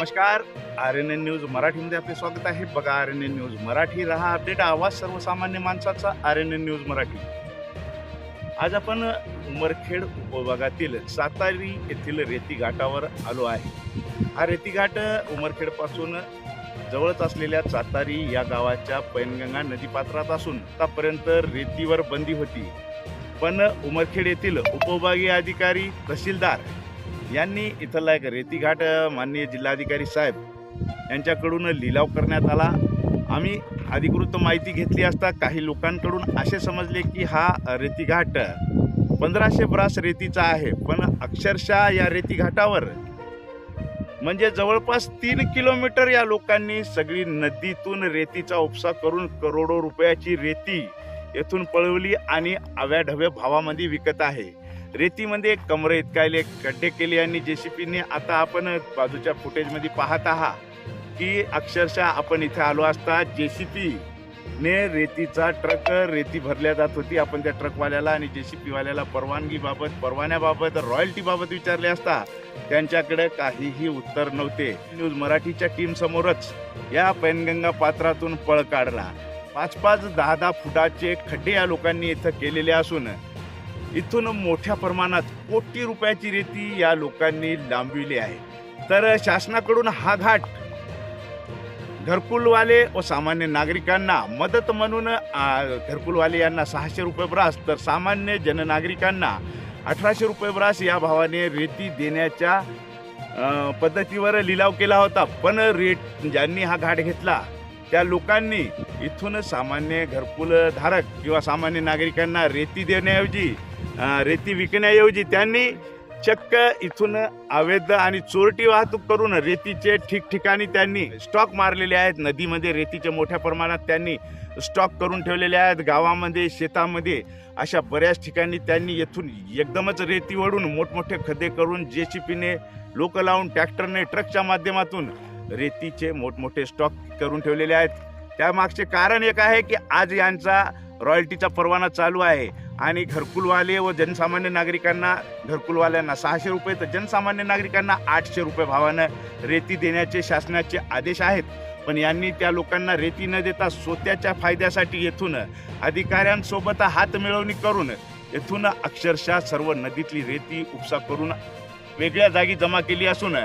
नमस्कार R N N news मराठीमध्ये आपले स्वागत आहे. बघा R N N news Marathi रहा अपडेट आवाज सर्वसामान्य माणसाचा R N N news Marathi. आज आपण उमरखेड उपविभागातील सातारी येथील रेती घाटावर आलो आहे. हा रेती घाट उमरखेडपासून जवळच असलेल्या सातारी या गावाच्या पैनगंगा नदीपात्रात असून आतापर्यंत रेतीवर बंदी होती. पण उमरखेड येथील उपविभागीय अधिकारी तहसीलदार यांनी इथला एक रेतीघाट माननीय जिल्हाधिकारी साहेब यांच्याकडून लिलाव करण्यात आला. आम्ही अधिकृत माहिती घेतली असता काही लोकांकडून असे समजले की हा रेतीघाट पंधराशे ब्रास रेतीचा आहे. पण अक्षरशः या रेतीघाटावर म्हणजे जवळपास तीन किलोमीटर या लोकांनी सगळी नदीतून रेतीचा उपसा करून करोडो रुपयाची रेती येथून पळवली आणि अव्याढव्य भावामध्ये विकत आहे. रेतीमध्ये कमरे इतकायले खड्डे केले आणि जेसीपीने आता आपण बाजूच्या फुटेजमध्ये पाहत आहात की अक्षरशः आपण इथे आलो असता जेसीपी ने रेतीचा ट्रक रेती भरल्या जात होती. आपण त्या ट्रकवाल्याला आणि जे सी पीवाल्याला परवानगीबाबत परवान्याबाबत रॉयल्टीबाबत विचारले असता त्यांच्याकडे काहीही उत्तर नव्हते. न्यूज मराठीच्या टीमसमोरच या पैनगंगा पात्रातून पळ काढला. पाच पाच दहा दहा फुटाचे खड्डे या लोकांनी इथं केलेले असून इथून मोठ्या प्रमाणात कोटी रुपयाची रेती या लोकांनी लांबविली आहे. तर शासनाकडून हा घाट घरकुलवाले व सामान्य नागरिकांना मदत म्हणून घरकुलवाले यांना सहाशे रुपये ब्रास तर सामान्य जननागरिकांना अठराशे रुपये ब्रास या भावाने रेती देण्याच्या पद्धतीवर लिलाव केला होता. पण रेट ज्यांनी हा घाट घेतला त्या लोकांनी इथून सामान्य घरकुल धारक किंवा सामान्य नागरिकांना रेती देण्याऐवजी रेती विकण्याऐवजी त्यांनी चक्क इथून अवैध आणि चोरटी वाहतूक करून रेतीचे ठिकठिकाणी त्यांनी स्टॉक मारलेले आहेत. नदीमध्ये रेतीचे मोठ्या प्रमाणात त्यांनी स्टॉक करून ठेवलेले आहेत. गावामध्ये शेतामध्ये अशा बऱ्याच ठिकाणी त्यांनी येथून एकदमच रेती ओढून मोठमोठे खदे करून जे सी पीने लोक लावून ट्रॅक्टरने ट्रकच्या माध्यमातून रेतीचे मोठमोठे स्टॉक करून ठेवलेले आहेत. त्यामागचे कारण एक आहे की आज यांचा रॉयल्टीचा परवाना चालू आहे. आणि घरकुलवाले व जनसामान्य नागरिकांना घरकुलवाल्यांना सहाशे रुपये तर जनसामान्य नागरिकांना आठशे रुपये भावानं रेती देण्याचे शासनाचे आदेश आहेत. पण यांनी त्या लोकांना रेती न देता स्वतःच्या फायद्यासाठी येथून अधिकाऱ्यांसोबत हात मिळवणी करून येथून अक्षरशः सर्व नदीतली रेती उपसा करून वेगळ्या जागी जमा केली असून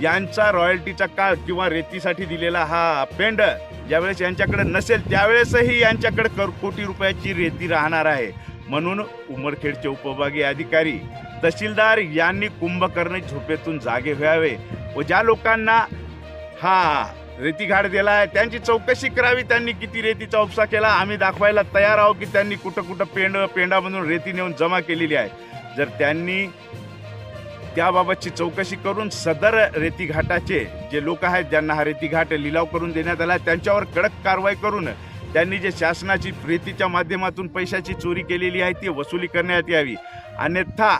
यांचा रॉयल्टीचा काळ किंवा रेतीसाठी दिलेला हा पेंड ज्यावेळेस यांच्याकडे नसेल त्यावेळेसही यांच्याकडे कर कोटी रुपयाची रेती राहणार आहे. म्हणून उमरखेडचे उपविभागीय अधिकारी तहसीलदार यांनी कुंभकर्ण झोपेतून जागे व्हावे व ज्या लोकांना हा रेती घाट दिला आहे त्यांची चौकशी करावी त्यांनी किती रेतीचा उपसा केला आम्ही दाखवायला तयार आहोत की त्यांनी कुठं कुठं पेंड पेंडामधून रेती नेऊन जमा केलेली आहे. जर त्यांनी त्याबाबतची चौकशी करून सदर रेतीघाटाचे जे लोक आहेत ज्यांना हा रेतीघाट लिलाव करून देण्यात आला त्यांच्यावर कडक कारवाई करून त्यांनी जे शासनाची रेतीच्या माध्यमातून पैशाची चोरी केलेली आहे ती वसुली करण्यात यावी. अन्यथा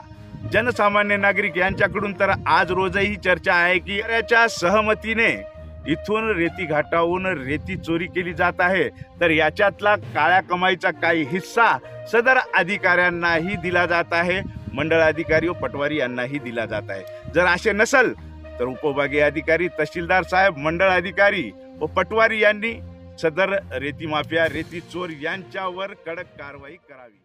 जनसामान्य नागरिक यांच्याकडून तर आज रोजही चर्चा आहे की याच्या सहमतीने इथून रेती घाटाहून रेती चोरी केली जात आहे. तर याच्यातला काळ्या कमाईचा काही हिस्सा सदर अधिकाऱ्यांनाही दिला जात आहे. मंडळ अधिकारी व पटवारी यांनाही दिला जात आहे. जर असे नसल तर उपविभागीय अधिकारी तहसीलदार साहेब मंडळ अधिकारी व पटवारी यांनी सदर रेती माफिया रेती चोर यांच्यावर कडक कारवाई करावी.